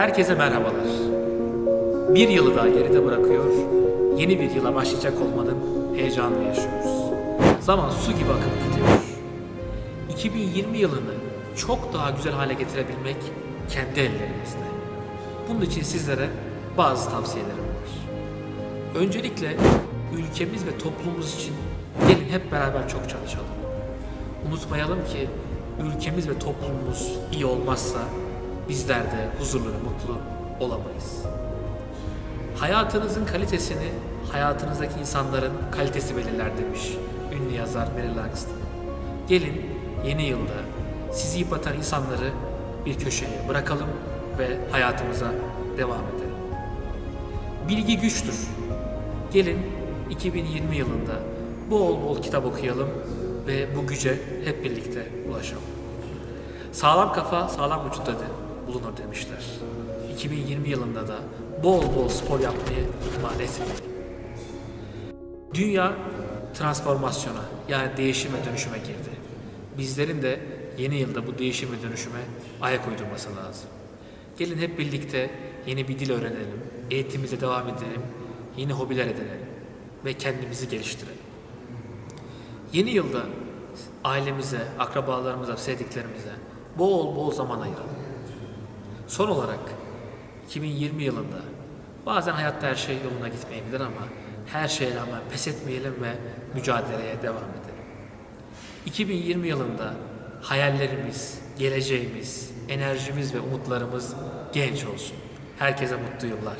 Herkese merhabalar. Bir yılı daha geride bırakıyor, yeni bir yıla başlayacak olmanın heyecanını yaşıyoruz. Zaman su gibi akıp gidiyor. 2020 yılını çok daha güzel hale getirebilmek kendi ellerimizde. Bunun için sizlere bazı tavsiyelerim var. Öncelikle ülkemiz ve toplumumuz için gelin hep beraber çok çalışalım. Unutmayalım ki ülkemiz ve toplumumuz iyi olmazsa bizler de huzurlu ve mutlu olamayız. Hayatınızın kalitesini hayatınızdaki insanların kalitesi belirler demiş ünlü yazar Mary Langston. Gelin yeni yılda sizi yıpratan insanları bir köşeye bırakalım ve hayatımıza devam edelim. Bilgi güçtür. Gelin 2020 yılında bol bol kitap okuyalım ve bu güce hep birlikte ulaşalım. Sağlam kafa sağlam vücutta de bulunur demişler. 2020 yılında da bol bol spor yapmayı ihmal etmeyin. Dünya transformasyona yani değişim ve dönüşüme girdi. Bizlerin de yeni yılda bu değişim ve dönüşüme ayak uydurması lazım. Gelin hep birlikte yeni bir dil öğrenelim, eğitimimize devam edelim, yeni hobiler edinelim ve kendimizi geliştirelim. Yeni yılda ailemize, akrabalarımıza, sevdiklerimize bol bol zaman ayıralım. Son olarak 2020 yılında bazen hayatta her şey yoluna gitmeyebilir ama her şeye rağmen pes etmeyelim ve mücadeleye devam edelim. 2020 yılında hayallerimiz, geleceğimiz, enerjimiz ve umutlarımız genç olsun. Herkese mutlu yıllar.